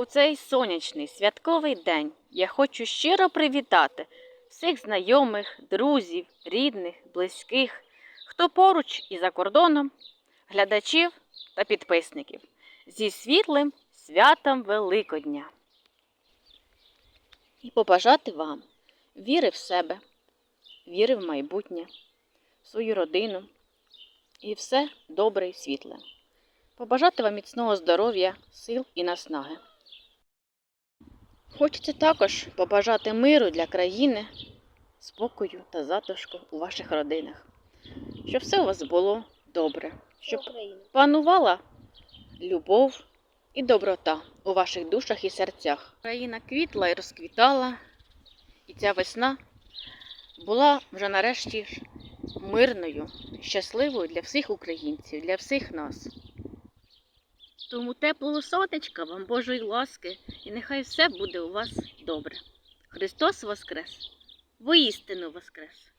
У цей сонячний святковий день я хочу щиро привітати всіх знайомих, друзів, рідних, близьких, хто поруч і за кордоном, глядачів та підписників зі світлим святом Великодня. І побажати вам віри в себе, віри в майбутнє, в свою родину і все добре і світле. Побажати вам міцного здоров'я, сил і наснаги. Хочеться також побажати миру для країни, спокою та затишку у ваших родинах, щоб все у вас було добре, щоб панувала любов і доброта у ваших душах і серцях. Країна квітла і розквітала, і ця весна була вже нарешті мирною, щасливою для всіх українців, для всіх нас. Тому теплого сотечка вам Божої ласки, і нехай все буде у вас добре. Христос Воскрес! Воістину Воскрес!